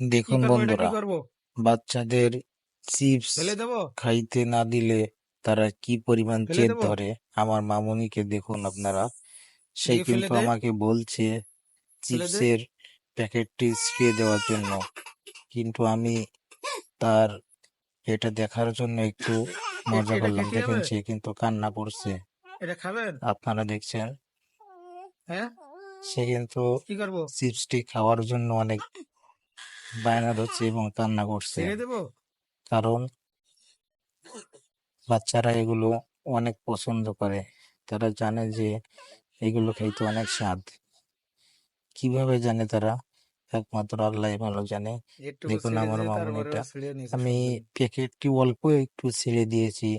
দেখুন বন্ধুরা বাচ্চাদের চিপস খাইতে না দিলে তারা কি পরিমাণ দেবো? ধরে? আমার মামুনিকে দেখুন আপনারা সে কিন্তু আমাকে বলছে চিপসের প্যাকেটটি ছিঁড়ে দেওয়ার জন্য। কিন্তু আমি তার এটা দেখার জন্য একটু মজা করলাম। দেখেন সে কিন্তু কান্না করছে। এটা খাবেন? আপনারা দেখছেন? হ্যাঁ? সে কিন্তু কি করব? চিপসটি খাওয়ার জন্য অনেক বায়না ধরছে এবং কান্না করছে। কারণ বাচ্চারা এগুলো অনেক পছন্দ করে। তারা জানে যে এগুলো খাইতে অনেক স্বাদ। কীভাবে জানে তারা? একমাত্র আল্লাহ ভালো জানে। দেখুন আমার দিয়ে মামুন এটা আমি প্যাকেটটি অল্প একটু ছিঁড়ে দিয়েছি।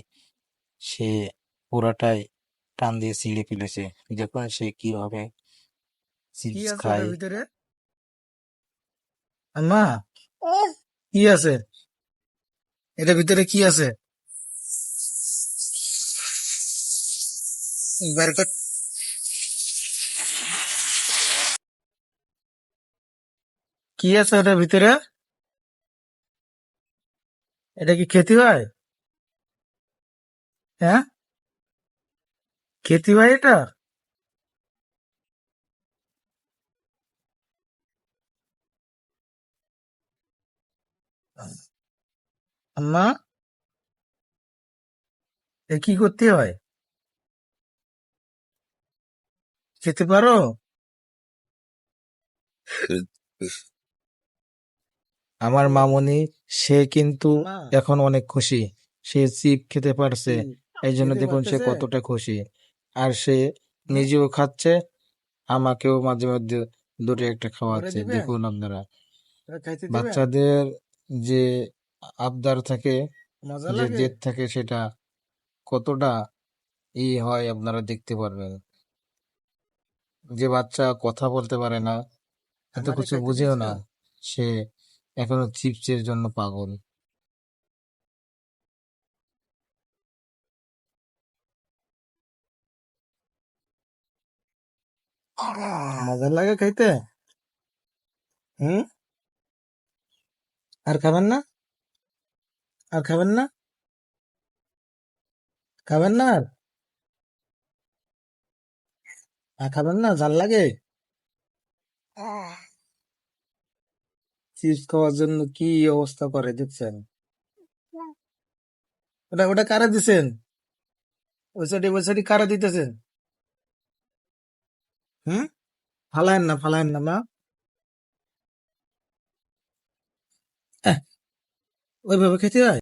সে পুরাটাই টান দিয়ে ছিঁড়ে ফেলেছে। দেখুন সে কীভাবে চিপস খায়। আম্মা? কি আছে? এটার ভিতরে কি আছে? কি আছে ওটার ভিতরে? এটা কি খেতে হয় হ্যাঁ? খেতে হয় এটা? আম্মা এ কি করতে হয়? খেতে পারো? আমার মামনি সে কিন্তু এখন অনেক খুশি। সে চিপ খেতে পারছে। এই জন্য দেখুন সে কতটা খুশি। আর সে নিজেও খাচ্ছে আমাকেও মাঝে মধ্যে দুটো একটা খাওয়াচ্ছে। দেখুন আপনারা। বাচ্চাদের যে আবদার থাকে যে জেদ থাকে সেটা কতটা ই হয় আপনারা দেখতে পারবেন। যে বাচ্চা কথা বলতে পারে না এত কিছু বুঝেও না সে এখনও চিপসের জন্য পাগল। মজা লাগে খাইতে। হুম? আর খাবেন না? আর খাবেন না? খাবেন না আর? খাবেন না? জাল লাগে? চিপস খাওয়ার জন্য কি অবস্থা করে দেখছেন? ওটা ওটা কারা দিছেন? ওই সাইডে কারা দিতেছেন? হুম? ফালায়েন না ফালায়েন না, মা। ওইভাবে খেতে হয়?